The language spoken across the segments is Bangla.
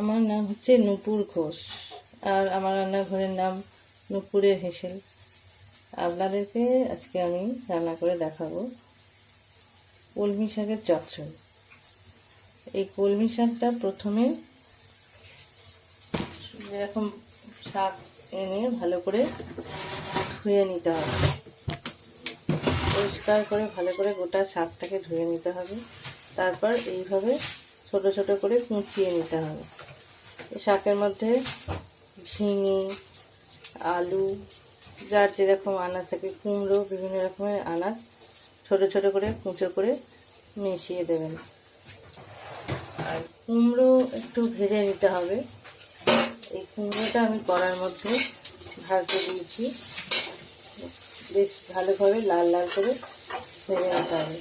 আমার নাম হচ্ছে নূপুর ঘোষ, আর আমার রান্নাঘরের নাম নূপুরের হেসেল। আপনাদেরকে আজকে আমি রান্না করে দেখাবো কলমি শাকের চচ্চড়ি। এই কলমি শাকটা প্রথমে যেরকম শাক এনে ভালো করে ধুয়ে নিতে হবে। পরিষ্কার করে ভালো করে গোটা শাকটাকে ধুয়ে নিতে হবে। তারপর এইভাবে ছোট ছোট করে কুচিয়ে নিতে হবে। শাকের মধ্যে ঝিঙে, আলু, যার যেরকম আনাজ থাকে, কুমড়ো, বিভিন্ন রকমের আনাজ ছোট ছোট করে কুঁচো করে মিশিয়ে দেবেন। আর কুমড়ো একটু ভেজে নিতে হবে। এই কুমড়োটা আমি কড়ার মধ্যে ভাজতে দিয়েছি। বেশ ভালোভাবে লাল লাল করে ভেজে নিতে হবে।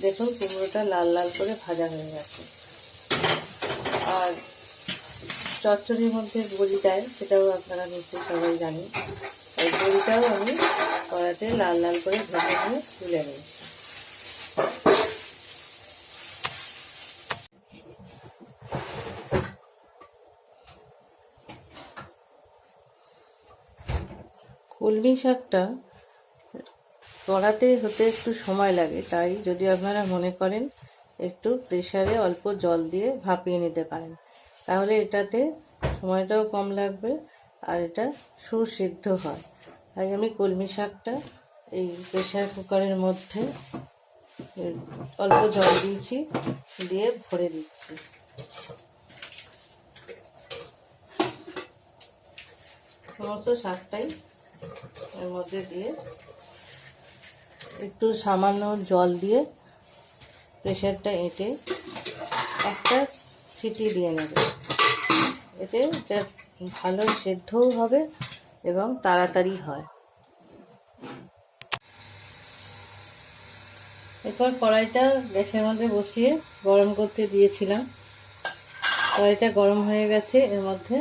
দেখুন কুমড়োটা লাল লাল করে ভাজা হয়ে গেছে। আর চচ্চড়ির মধ্যে বড়ি দেয় সেটাও আপনারা নিশ্চয়ই সবাই জানেন। এই বড়িটাও আমি কড়াতে লাল লাল করে ভেজে নিয়ে তুলে নিই কলমি শাকটা কড়াতে হতে একটু সময় লাগে, তাই যদি আপনারা মনে করেন একটু প্রেশারে অল্প জল দিয়ে ভাপিয়ে নিতে পারেন। তাহলে এটাতে সময়টাও কম লাগবে আর এটা সুসিদ্ধ হয়। তাই আমি কলমি শাকটা এই প্রেশার কুকারের মধ্যে অল্প জল দিয়েছি, দিয়ে ভরে দিচ্ছি। সমস্ত শাকটাই এর মধ্যে দিয়ে একটু সামান্য জল দিয়ে প্রেশারটা এঁটে একটা সিটি দিয়ে নেবে। এতে এটা ভালো সেদ্ধও হবে এবং তাড়াতাড়ি হয়। এরপর কড়াইটা গ্যাসের মধ্যে বসিয়ে গরম করতে দিয়েছিলাম। কড়াইটা গরম হয়ে গেছে, এর মধ্যে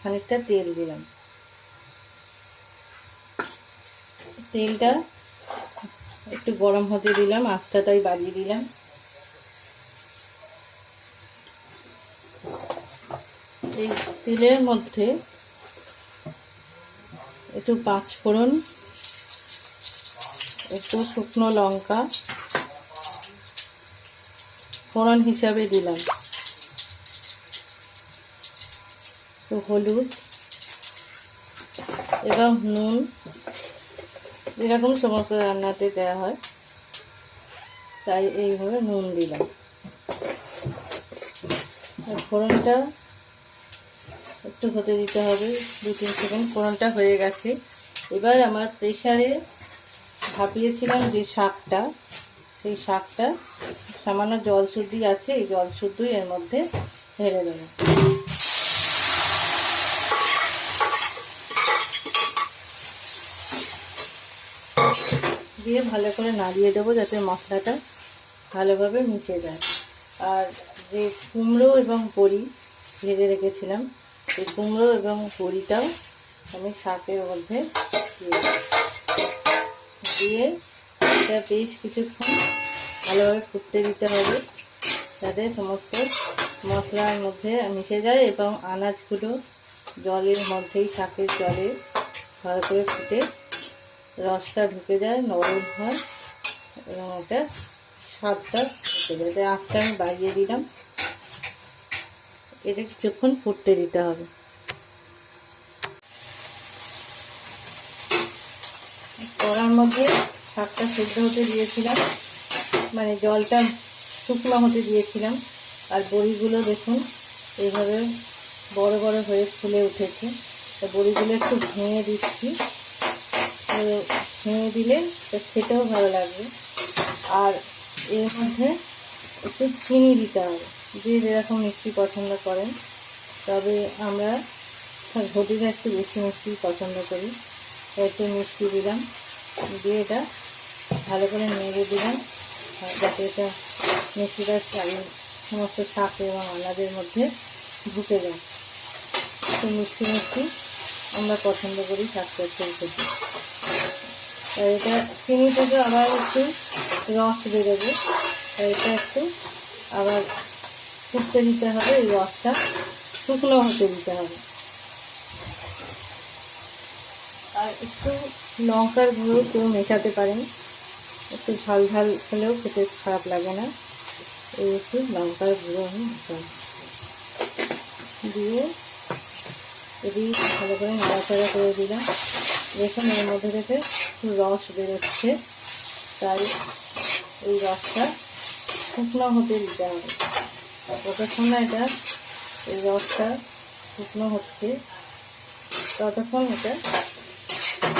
খানিকটা তেল দিলাম। তেলটা একটু গরম হতে দিলাম, আঁচটা তাই বাড়িয়ে দিলাম। তেলের মধ্যে একটু পাঁচ ফোড়ন, একটু শুকনো লঙ্কা ফোড়ন হিসাবে দিলাম। একটু হলুদ এবং নুন যেরকম সমস্ত রান্নাতে দেওয়া হয়, তাই এইভাবে নুন দিলাম। ফোড়নটা একটু হতে দিতে হবে, দু তিন সেকেন্ড ফোড়নটা হয়ে গেছে। এবার আমার প্রেশারে ভাপিয়েছিলাম যে শাকটা, সেই শাকটা সামান্য জল শুদ্ধি আছে, এই জল শুদ্ধই এর মধ্যে ঢেলে দেবো। দিয়ে ভালো করে নাড়িয়ে দেবো যাতে মশলাটা ভালোভাবে মিশে যায়। আর যে কুমড়ো এবং বড়ি ভেজে রেখেছিলাম এই কুমড়ো এবং বড়িটাও আমি শাকের মধ্যে দিয়ে এটা বেশ কিছুক্ষণ ভালোভাবে ফুটতে দিতে হবে, যাতে সমস্ত মশলার মধ্যে মিশে যায় এবং আনাজগুলো জলের মধ্যেই, শাকের জলে ভালো করে ফুটে রসটা ঢুকে যায়, নরম হয় এবং এটা স্বাদটা ঢুকে যায়। আমি বাড়িয়ে দিলাম। এটা কিছুক্ষণ ফুটতে দিতে হবে। কড়ার মধ্যে শাকটা সেদ্ধ হতে দিয়েছিলাম। মানে জলটা শুকনো হতে দিয়েছিলাম। আর বড়িগুলো দেখুন, এইভাবে বড় বড় হয়ে ফুলে উঠেছে। তা বড়িগুলো একটু ভেঙে দিচ্ছি। ভেঙে দিলে খেতেও ভালো লাগবে। আর এর মধ্যে একটু চিনি দিতে হবে। যে যেরকম মিষ্টি পছন্দ করেন, তবে আমরা ঘটিটা একটু বেশি মিষ্টি পছন্দ করি। একটু মিষ্টি দিলাম, দিয়ে এটা ভালো করে নেড়ে দিলাম যাতে এটা মিষ্টিটা চালিয়ে সমস্ত শাক এবং আনাজের মধ্যে ঢুকে যায়। একটু মিষ্টি মিষ্টি আমরা পছন্দ করি শাক চচ্চড়ি খেতে এটা চিনি থেকে আবার একটু রস বেরোবে এটা একটু আবার ফুটতে দিতে হবে এই রসটা। শুকনো হতে দিতে হবে। আর একটু লঙ্কার গুঁড়ো কেউ মেশাতে পারেন। একটু ঝাল ঝাল হলেও খেতে খারাপ লাগে না। এই একটু লঙ্কার গুঁড়ো আমি মেশাবো। দিয়ে এদিকে ভালো করে নাড়াচাড়া করে দিলাম, দেখুন এর মধ্যে থেকে রস বেরোচ্ছে। তাই এই রসটা শুকনো হতে দিতে হবে। যতক্ষণ না এটা, এই রসটা শুকনো হচ্ছে। ততক্ষণ এটা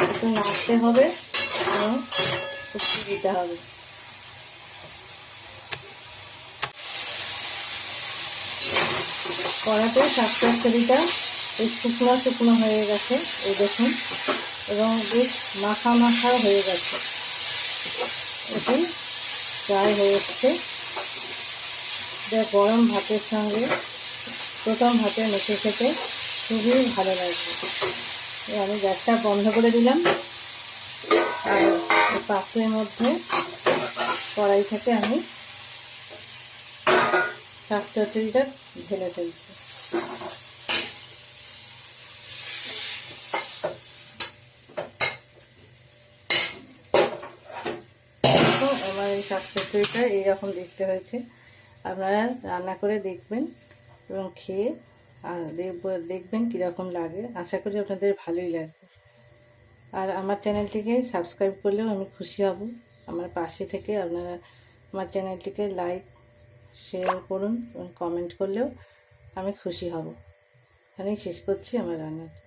একটু নাড়তে হবে এবং একটু দিতে হবে। কড়াতে শাক তরকারিটা এই শুকনো শুকনো হয়ে গেছে, এই দেখুন, এবং বেশ মাখা মাখা হয়ে গেছে। এটি প্রায় হয়ে এসছে। যা গরম ভাতের সঙ্গে প্রথম ভাতে মেখে খেতে খুবই ভালো লাগবে আমি গ্যাসটা বন্ধ করে দিলাম। আর পাত্রের মধ্যে কড়াই থেকে আমি শাক চচ্চড়িটা ঢেলে ফেলছি। আমার এই শাক চচ্চড়িটা এইরকম দেখতে হয়েছে। আপনারা রান্না করে দেখবেন এবং খেয়ে দেখব- দেখবেন কীরকম লাগে। আশা করি আপনাদের ভালোই লাগবে। আর আমার চ্যানেলটিকে সাবস্ক্রাইব করলেও আমি খুশি হব। আমার পাশে থেকে আপনারা আমার চ্যানেলটিকে লাইক, শেয়ার করুন এবং কমেন্ট করলেও আমি খুশি হব। এখানেই শেষ করছি আমার রান্নাটা।